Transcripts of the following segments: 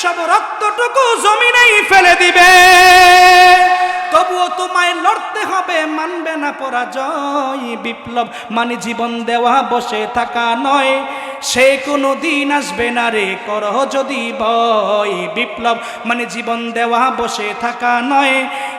সব রক্তটুকু জমিনেই ফেলে দিবে। তবুও তোমায় লড়তে হবে, মানবে না পরাজয়। বিপ্লব মানে জীবন দেওয়া, বসে থাকা নয়। সে কোনো দিন আসবে না রে করহ যদি বয় বিপ্লব মানে জীবন দেওয়া, বসে থাকা নয়।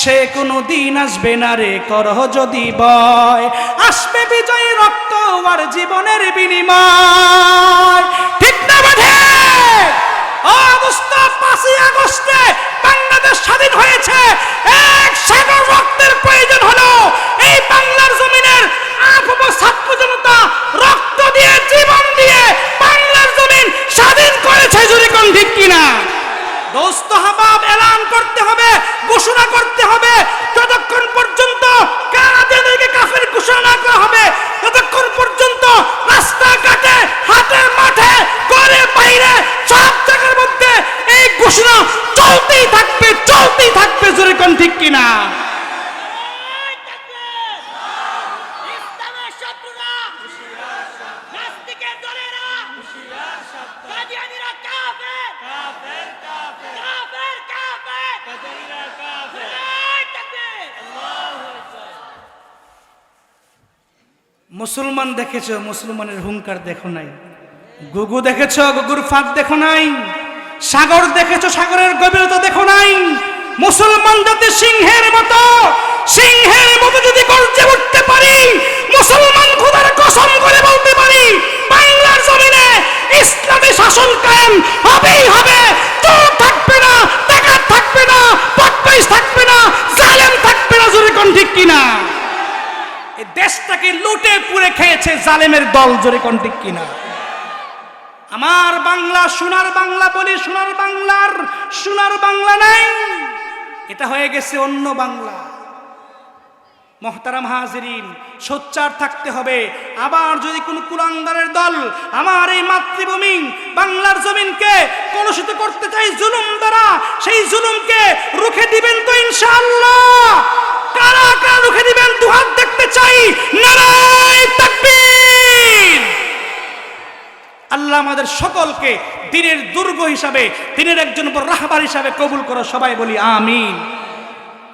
সে কোনো দিন আসবে না রে করহ যদি বয় আসবে বিজয় রক্ত আর জীবনের বিনিময়। স্বাধীন হয়েছে। এক সাগর রক্তের প্রয়োজন হলো। এই বাংলার জমিনের আফব ছাত্র জনতা রক্ত দিয়ে, জীবন দিয়ে বাংলার জমিন স্বাধীন করেছে যদি কোন ঠিক কিনা। দোস্ত হাবাব, এলান করতে হবে, ঘোষণা করতে হবে। যতক্ষণ পর্যন্ত কানাডিয়াদেরকে কাফের ঘোষণা করা হবে, ততক্ষণ পর্যন্ত রাস্তাঘাটে হাটে মাঠে ঘরে বাইরে, সব জায়গার মধ্যে এই ঘোষণা চলতেই থাকবে চলতেই থাকবে জোরে কোন ঠিক কিনা ইসলামের শত্রুরা নাস্তিকের দলেরা কাদিয়ানিরা কাফের কাফের কাফের কাফের এই তাকবীর মুসলমান দেখেছ, মুসলমানের হুঙ্কার দেখো নাই। গুগু দেখেছ, গুগুর ফাঁক দেখো নাই। সাগর দেখেছ, সাগরের গভীরতা দেখো নাই। মুসলমান যাতে সিংহের মতো সিংহের মতো যদি গর্জে উঠতে পারি, মুসলমান খোদার কসম করে বলতে পারি, বাংলার জমিনে ইসলামী শাসন কায়েম হবেই হবে। চোর থাকবে না টাকা থাকবে না পটপাইশ থাকবে না, জালেম থাকবে না, জোরে কোন ঠিক কিনা? দেশটাকে লুটে পুড়ে খেয়েছে জালেমের দল, জোরে কোন ঠিক কিনা? আমার বাংলা, সোনার বাংলা বলি, সোনার বাংলার, সোনার বাংলা নাই। এটা হয়ে গেছে অন্য বাংলা। মহতারাম হাজিরিন, সোচ্চার থাকতে হবে। আবার যদি কোন কুলাঙ্গারের দল আমার এই মাতৃভূমি, বাংলার জমিনকে কলুষিত করতে চাই জুলুম দ্বারা, সেই জুলুমকে রুখে দিবেন তো ইনশাআল্লাহ। কারা দেখতে চাই আল্লাহ আমাদের সকলকে দিনের দুর্গ হিসাবে, দিনের একজন বড় রাহবার হিসাবে কবুল করো, সবাই বলি আমিন।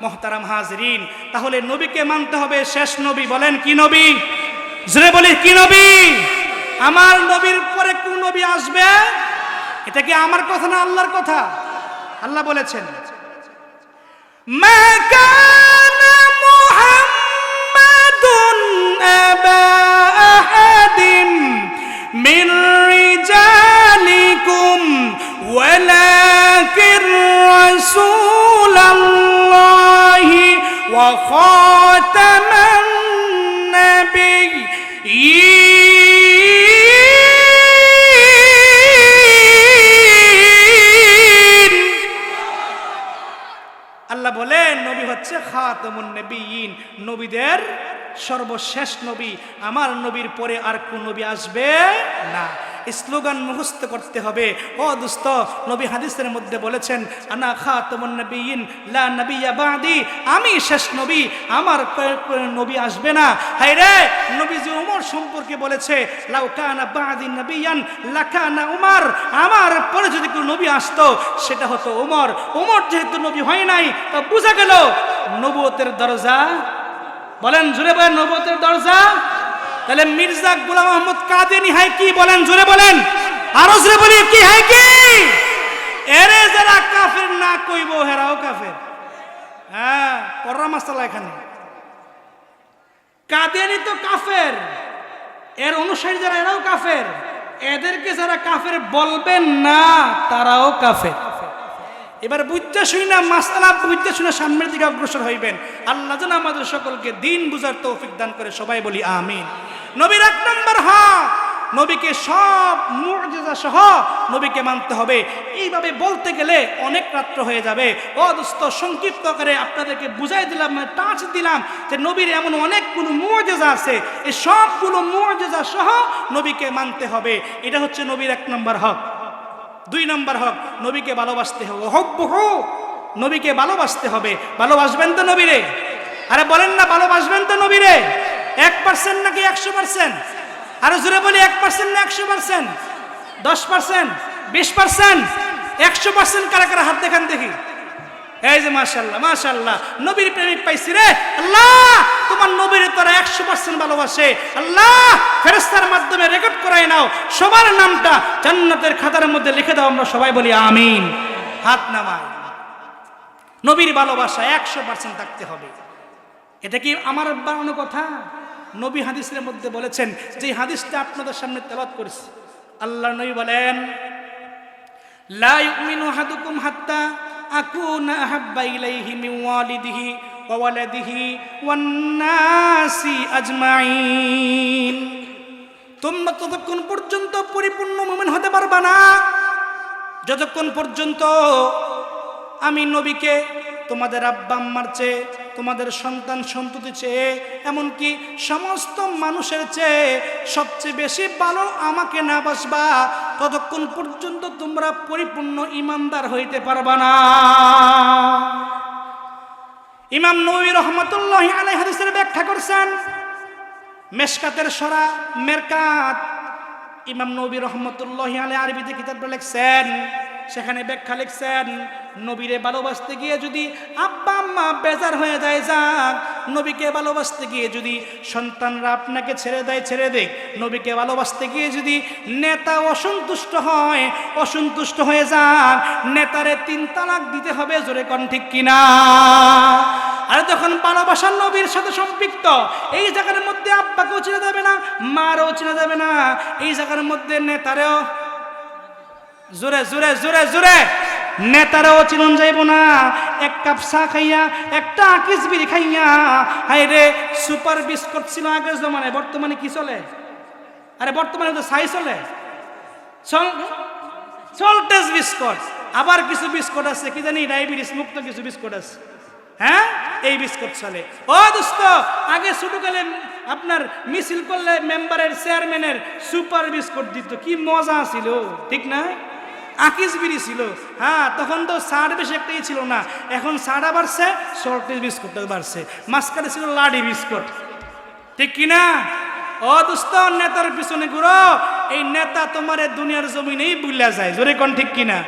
মহতারাম হাজরিন, তাহলে নবীকে মানতে হবে শেষ নবী, বলেন কি নবী? জোরে বলি, কি নবী? আমার নবীর পরে কোন নবী আসবে? এটা কি আমার কথা না আল্লাহর কথা? আল্লাহ বলেছেন, মা ولكن رسول الله وخاتم النبيين আল্লাহ বলেন নবী হচ্ছে খাতামুন নবীন নবীদের সর্বশেষ নবী আমার নবীর পরে আর কোন নবী আসবে না স্লোগান মুখস্থ করতে হবে। ও দুস্ত, নবী হাদিসের মধ্যে বলেছেন, আনা খাতামুন নবীন লা নবিয়া বাদি। আমি শেষ নবী, আমার নবী আসবে না। হায় রে, নবীজি উমর সম্পর্কে বলেছে, লাউ কানা বাদি নবিয়ান, লাকানা উমর। আমার পরে যদি কোনো নবী আসতো, সেটা হতো উমর। উমর যেহেতু নবী হয় নাই, তা বোঝা গেল, নবুয়তের দরজা, বলেন জুড়ে বলেন, নবুয়তের দরজা। তাহলে মির্জা গুলাম আহমদ কাদিনী হাই কি বলেন? জোরে বলেন। আরও জুড়ে বলি, কি হাই কি? এরে যারা কাফের না কইব, হেরাও কাফের। হ্যাঁ পড়া মাসালা এখানে। কাদিয়ানি তো কাফের। এর অনুসারী যারা, এরাও কাফের। এদেরকে যারা কাফের বলবেন না, তারাও কাফের। এবার বুঝতে শুই না, মাসালা বুঝতে শুনে সামনের দিকে অগ্রসর হইবেন। আল্লাহ যেন আমাদের সকলকে দিন বুঝার তৌফিক দান করে, সবাই বলি আমিন। নবীর এক নম্বর হক নবীকে সব মুজিজা সহ নবীকে মানতে হবে। এইভাবে বলতে গেলে অনেক রাত্র হয়ে যাবে। ও সংক্ষিপ্ত করে আপনাদেরকে বুঝাই দিলাম মানে টাচ দিলাম যে নবীর এমন অনেকগুলো মুজিজা আছে। এই সবগুলো মুজিজা সহ নবীকে মানতে হবে। এটা হচ্ছে নবীর এক নম্বর হক। দুই নম্বর হক, নবীকে ভালোবাসতে হবে। হক বহু! নবীকে ভালোবাসতে হবে। ভালোবাসবেন তো নবীরে? আরে বলেন না, ভালোবাসবেন তো নবীরে? এক পার্সেন্ট নাকি একশো পার্সেন্ট আরও জোরে বলি, এক পার্সেন্ট না একশো পার্সেন্ট দশ পার্সেন্ট বিশ পার্সেন্ট একশো পার্সেন্ট কারা কারা হাত দেখান দেখি। এই যে মাশাল্লাহ মাশাল্লাহ নবীর প্রেমিক পাইছি রে। আল্লাহ, তোমার নবীর তোরা একশো পার্সেন্ট ভালোবাসে। আল্লাহ ফেরেস্তার মাধ্যমে রেকর্ড করাই নাও। সবার নামটা জান্নাতের খাতার মধ্যে লিখে দাও, আমরা সবাই বলি আমিন। হাত নামায়। নবীর ভালোবাসা একশো পার্সেন্ট থাকতে হবে। এটা কি আমার বানানো কথা? নবী হাদিসের মধ্যে বলেছেন যে হাদিসটা আপনাদের সামনে তেলাত করেছে আল্লাহ নবী বলেন, লা ইউমিনু আহাদুকুম হাত্তা আকুনা আহাব্বা ইলাইহি মিন ওয়ালিদিহি ওয়া ওয়ালাদিহি ওয়ান নাসি আজমাইন। তোমরা ততক্ষণ পর্যন্ত পরিপূর্ণ মুমিন হতে পারবা না। যতক্ষণ পর্যন্ত আমি নবীকে তোমাদের আব্বা আম্মার চেয়ে তোমাদের সন্তান সন্ততি চেয়ে, এমনকি সমস্ত মানুষের চেয়ে সবচেয়ে বেশি ভালো আমাকে না বাসবা, ততক্ষণ পর্যন্ত তোমরা পরিপূর্ণ ইমানদার হইতে পারবা না। ইমাম নবী রহমতুল্লাহ আলাই হাদিসের ব্যাখ্যা করছেন, মেশকাতের সরা মেরকাত। ইমাম নবী রহমতুল্লাহ আলী আরবিতে কিতাব লিখছেন সেখানে ব্যাখ্যা লিখছেন, নবীরে ভালোবাসতে গিয়ে যদি আব্বা আম্মা বেজার হয়ে যায়, যাক, নবীকে ভালোবাসতে গিয়ে যদি সন্তানরা আপনাকে ছেড়ে দেয় ছেড়ে দেয় নবীকে ভালোবাসতে গিয়ে যদি নেতা অসন্তুষ্ট হয়, অসন্তুষ্ট হয়ে যান, নেতারে তিন তালাক দিতে হবে, জোরে কন ঠিক কিনা? আর যখন ভালোবাসার নবীর সাথে সম্পৃক্ত, এই জায়গার মধ্যে আব্বাকেও চেনা যাবে না, মারও চেনা যাবে না, এই জায়গার মধ্যে নেতারেও জোরে জোরে জোরে জোরে। নেতারাও চিনন যাইব না। এক কাপ চা খাইয়া, একটা আকিস বিড়ি খাইয়া। হাই রে, সুপার বিস্কুট ছিল আগের জমানায়, বর্তমানে কি চলে? আরে, বর্তমানে তো চলে। চল সল্টেজ বিস্কুট। আবার কিছু বিস্কুট আছে, কি জানি, ডায়াবেটিস মুক্ত কিছু বিস্কুট আছে। হ্যাঁ? এই বিস্কুট চলে। ও দোস্ত, আগে ছোটকালে আপনার মিছিল করলে মেম্বারের চেয়ারম্যানের সুপার বিস্কুট দিত। কি মজা ছিল, ঠিক না? আকিস বিড়ি ছিল। হ্যাঁ তখন তো সার বেশি একটাই ছিল না। এখন সাড়া বাড়ছে শর্টেজ বিস্কুট বাড়ছে। মাঝখানে ছিল লাডি বিস্কুট। ঠিক কিনা ও দুস্ত, নেতার পিছনে ঘুরো। এই নেতা তোমার দুনিয়ার জমিনেই বুলিয়া যায়। জোরে কোন ঠিক কিনা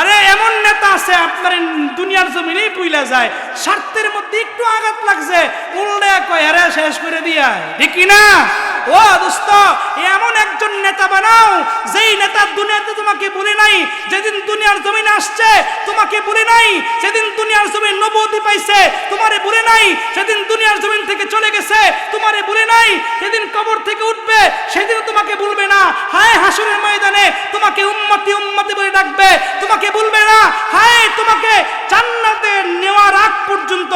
আরে, এমন নেতা আছে, আপনার দুনিয়ার জমিনেই বুইলা যায়। স্বার্থের মধ্যে একটু আঘাত লাগছে উল্লে কয়, আরে, শেষ করে দিয়া ঠিক কিনা ও দোস্ত, এমন একজন নেতা বানাও, যেই নেতা দুনিয়াতে তোমাকে বলে নাই, যেদিন দুনিয়ার জমিনে আসছে, তোমাকে বলে নাই সেদিন দুনিয়ার জমিন নবতি পাইছে, তোমারে বলে নাই, সেদিন দুনিয়ার জমিন থেকে চলে গেছে, তোমারে বলে কবর থেকে উঠবে সেদিন তোমাকে বলবে না। হায় হাসুরের ময়দানে, তোমাকে উম্মতি উম্মতি বলে ডাকবে। তোমাকে বলবে না। হায়, তোমাকে জান্নাতে নেওয়ার আগ পর্যন্ত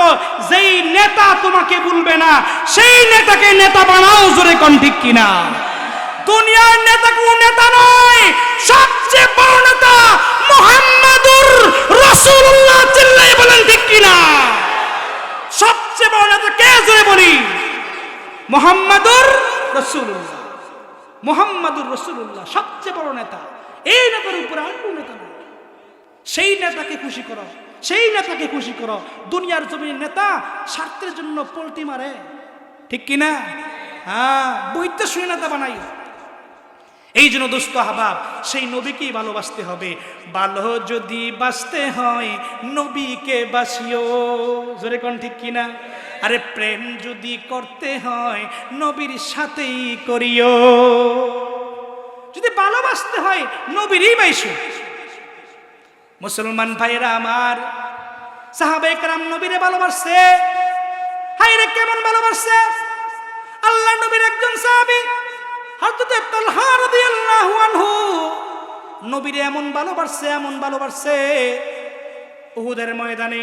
যেই নেতা তোমাকে বলবে না, সেই নেতাকে নেতা বানাও জোরে কোন ঠিক কিনা। দুনিয়ার নেতা কোন নেতা নয়, সবচেয়ে বড় নেতা মোহাম্মদুর রাসূলুল্লাহ চিল্লাই বলেন ঠিক কিনা। সবচেয়ে বড় নেতা কে জোরে বলি? মোহাম্মদুর রাসূলুল্লাহ। মোহাম্মদুর রাসূলুল্লাহ, সবচেয়ে বড় নেতা। এই নেতার উপরে আর কোন নেতা সেই নেতাকে খুশি করো, সেই নেতাকে খুশি করো। দুনিয়ার জমির নেতা স্বার্থের জন্য পোল্টি মারে। ঠিক কিনা হ্যাঁ বইতে শুয়ে নেতা বানাই। এই জন্য দোস্ত হাবাব সেই নবীকেই ভালোবাসতে হবে। ভালো যদি বাঁচতে হয়, নবীকে বাসিও জোরে কোন ঠিক কিনা আরে প্রেম যদি করতে হয়, নবীর সাথেই করিও। যদি ভালোবাসতে হয়, নবীরই বাইসো মুসলমান ভাইরা আমার সাহাবে কারাম নবীরে ভালোবাসছে। হাই রে কেমন ভালোবাসছে? আল্লাহ নবীর একজন সাহাবী, হযরত তালহা রাদিয়াল্লাহু আনহু, নবীরে এমন ভালোবাসছে এমন ভালোবাসছে। উহুদের ময়দানে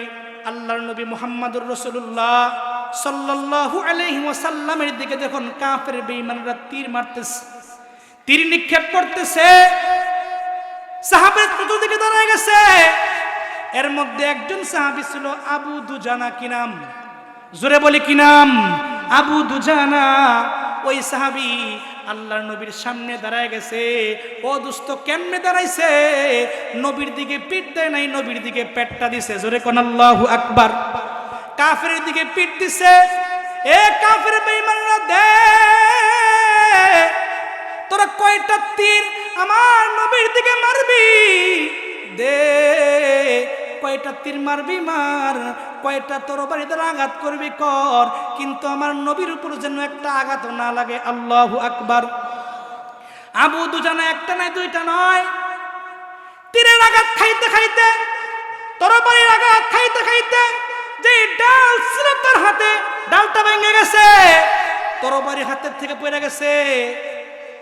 আল্লাহর নবী মুহাম্মদুর রাসূলুল্লাহ সাল্লাল্লাহু আলাইহি ওয়াসাল্লামের দিকে যখন কাফের বেঈমানরা তীর মারতেছে, তীর নিক্ষেপ করতেছে সাহাবের চতুর্দিকে দাঁড়ায় গেছে। এর মধ্যে একজন সাহাবি ছিল আবু দুজানা কি নাম? জোরে বলি কি নাম? আবু দুজানা। ওই সাহাবি আল্লাহর নবীর সামনে দাঁড়ায় গেছে। ও দুস্থ কেমনে দাঁড়াইছে? নবীর দিকে পিঠ দেয় নাই, নবীর দিকে পেটটা দিছে। জোরে কোন আল্লাহু আকবার। কাফের দিকে পিঠ দিছে। এ কাফের বেঈমানরা দে, তোরা কয়টা তীর আমার নবীর দিকে মারবি? দে, কয়টা তীর মারবি মার, কয়টা তরবারি দ্বারা আঘাত করবি কর। কিন্তু আমার নবীর উপর যেন একটা আঘাত না লাগে, আল্লাহু আকবার। আবু দুজানা একটা নয়, দুইটা নয়। তীরের আঘাত খাইতে খাইতে, তরবারির আঘাত খাইতে খাইতে যে ডাল ছিল তার হাতে, ডালটা ভেঙে গেছে, তরবারি হাতের থেকে পড়ে গেছে।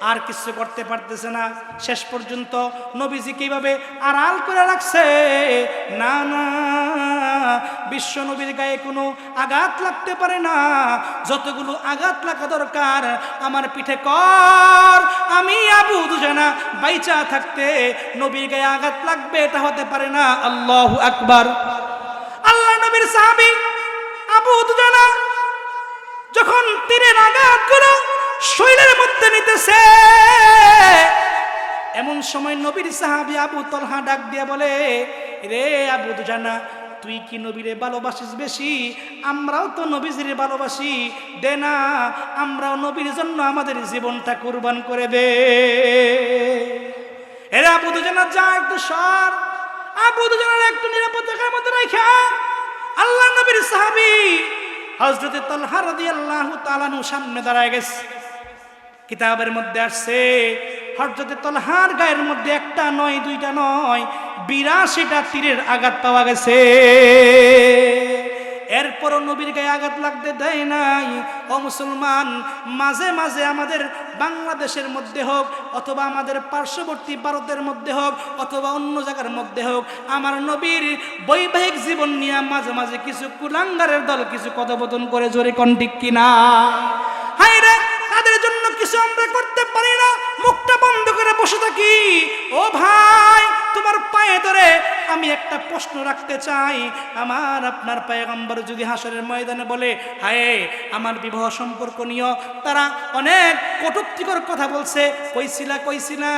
আর কিছু করতে পারতেছে না। শেষ পর্যন্ত নবীজি কীভাবে আড়াল করে রাখছে? না না, বিশ্ব নবীর গায়ে কোনো আঘাত লাগতে পারে না। যতগুলো আঘাত লাগা দরকার, আমার পিঠে কর, আমি আবু দুজানা বাইচা থাকতে নবীর গায়ে আঘাত লাগবে, এটা হতে পারে না। আল্লাহ আকবার। নবীর সাহাবী আবু দুজানা যখন তীরের আঘাতগুলো শরীরের মধ্যে নিতেছে, এমন সময় নবীর সাহাবি আবু তলহা ডাক দিয়ে বলে, রে আবু দুজানা তুই কি নবীরে ভালোবাসিস বেশি? আমরাও তো নবীজির ভালোবাসি। দে না, আমরাও নবীর জন্য আমাদের জীবনটা কুরবান করে দে। এরা আবু দুজানা যা একটু সর। আবু দুজানার একটু নিরাপদ নিরাপত্তার মধ্যে রাখা আল্লাহ নবীর সাহাবি হজরতে তালহা রাদিয়াল্লাহু তাআলাহু সামনে দাঁড়ায় গেছে। কিতাবের মধ্যে আসছে হরজতে তলহার গায়ের মধ্যে একটা নয়, দুইটা নয়, বিরাশিটা তীরের আঘাত পাওয়া গেছে। এরপরও নবীর গায়ে আঘাত লাগতে দেয় নাই। ও মুসলমান, মাঝে মাঝে আমাদের বাংলাদেশের মধ্যে হোক, অথবা আমাদের পার্শ্ববর্তী ভারতের মধ্যে হোক, অথবা অন্য জায়গার মধ্যে হোক, আমার নবীর বৈবাহিক জীবন নিয়ে মাঝে মাঝে কিছু কুলাঙ্গারের দল কিছু কথোপকথন করে জোরে কন্টিক কিনা? বসে থাকি ও ভাই, তোমার পায়ে ধরে আমি একটা প্রশ্ন রাখতে চাই। আমার, আপনার পায়গম্বর যদি হাসরের ময়দানে বলে, হায়, আমার বিবাহ সম্পর্ক নিয়ে তারা অনেক কটুক্তিকর কথা বলছে। কইছিলা কইছিলা,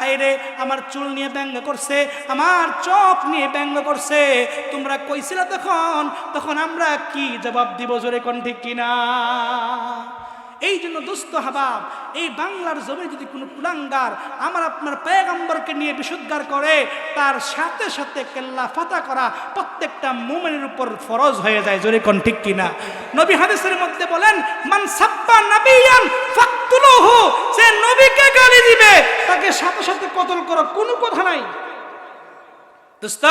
হায় রে, আমার চুল নিয়ে ব্যঙ্গ করছে, আমার চোখ নিয়ে ব্যঙ্গ করছে। তোমরা কইছিলা তখন তখন আমরা কি জবাব দিব জোরে কোন ঠিক কিনা? এই জন্য দুস্থ হাবাব, এই বাংলার জমি যদি কোনো কুলাঙ্গার আমার আপনার পেগম্বরকে নিয়ে বিশুদ্ধার করে, তার সাথে সাথে কেল্লা ফাতা করা প্রত্যেকটা মুমেনের উপর ফরজ হয়ে যায়। জোরে কোন ঠিক কিনা? নবী হাদিসের মধ্যে বলেন, মান সাব্বা নাবিয়ান ফাকতুলুহু সে নবীকে গালি দিবে। তাকে সাথে সাথে কতল করো, কোনো কথা নাই। দোস্ত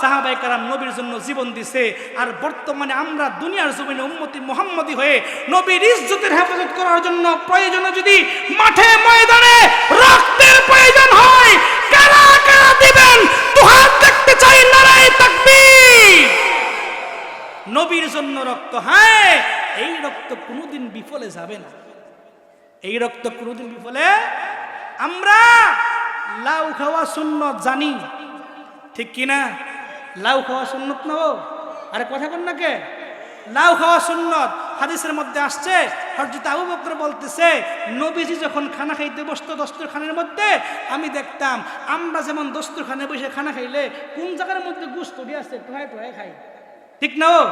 সাহাবাই কারাম নবীর জন্য জীবন দিছে। আর বর্তমানে আমরা দুনিয়ার জমিনে উম্মতি মোহাম্মদী হয়ে নবীর ইজ্জতের হেফাজত করার জন্য প্রয়োজনে যদি মাঠে ময়দানে রক্তের প্রয়োজন হয়, কারা কারা দিবেন? দুহাত দেখতে চাই লড়াই তাকবীর। নবীর জন্য রক্ত হ্যাঁ এই রক্ত কোনোদিন বিফলে যাবে না। এই রক্ত কোনোদিন বিফলে আমরা লাউ খাওয়া শূন্য জানি। ঠিক কিনা? লাউ খাওয়া সুন্নত না ও আরে কথা কন না কে? লাউ খাওয়া সুন্নত। হাদিসের মধ্যে আসছে হরজিত আবু বকর বলতেছে, নবীজি যখন খানা খাইতে বসতো দস্তরখানের মধ্যে, আমি দেখতাম, আমরা যেমন দস্তরখানে বসে খানা খাইলে কোন জায়গার মধ্যে গুস্ত দিয়ে আছে টোহায় টোহায় খাই। ঠিক না ও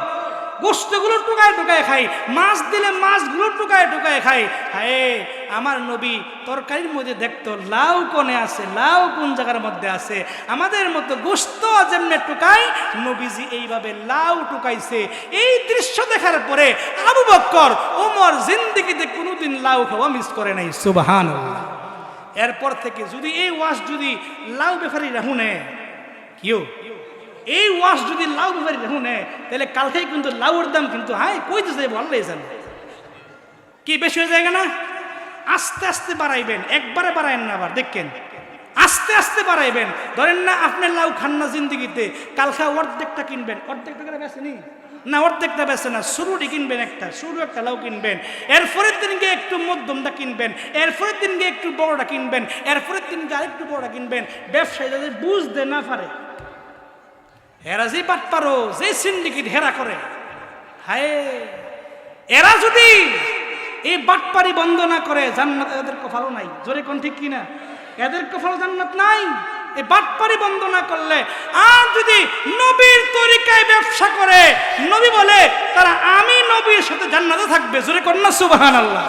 গোস্তগুলো টুকায় টুকায় খাই, মাছ দিলে মাছগুলো টুকায় টুকায় খাই। হায় আমার নবী তরকারির মধ্যে দেখতো, লাউ কোনে আছে, লাউ কোন জায়গার মধ্যে আছে, আমাদের মতো গোস্ত যেমনে টুকাই নবীজি এইভাবে লাউ টুকাইছে। এই দৃশ্য দেখার পরে আবু বক্কর, ওমর জিন্দিগিতে কোনোদিন লাউ খাওয়া মিস করে নাই সুবাহান এরপর থেকে যদি এই ওয়াশ যদি লাউ বেফারি রাহুনে কিও? এই ওয়াশ যদি লাউ ব্যাপারি দেখুন তাহলে কালকেই কিন্তু লাউর দাম কিন্তু হাই কই দিতে ভালোই জান। কি বেশি হয়ে যায় না আস্তে আস্তে বাড়াইবেন, একবারে বাড়াইন না আবার, দেখেন। আস্তে আস্তে বাড়াইবেন। ধরেন না আপনার লাউ খান না জিন্দিগিতে, কালকা অর্ধেকটা কিনবেন। অর্ধেকটা করে বেছেনি না? অর্ধেকটা বেছে না, শুরুটি কিনবেন একটা, শুরু একটা লাউ কিনবেন। এরপরের দিন গিয়ে একটু মধ্যমটা কিনবেন এরপরের দিন গিয়ে একটু বড়টা কিনবেন এরপরের দিন গিয়ে আরেকটু বড়টা কিনবেন। ব্যবসায়ী যাদের বুঝতে না পারে। এরা যে পারো, যে সিন্ডিকেট হেরা করে, হায়, এরা যদি এই বাটপারি বন্ধ না করে জান্নাত এদের কফালও নাই। জোরে কোন ঠিক কিনা? এদের কফাল জান্নাত নাই। এই বাটপারি বন্ধ না করলে আর যদি নবীর তরিকায় ব্যবসা করে, নবী বলে, তারা আমি নবীর সাথে জান্নাতে থাকবে। জোরে কন্যা সুবাহান আল্লাহ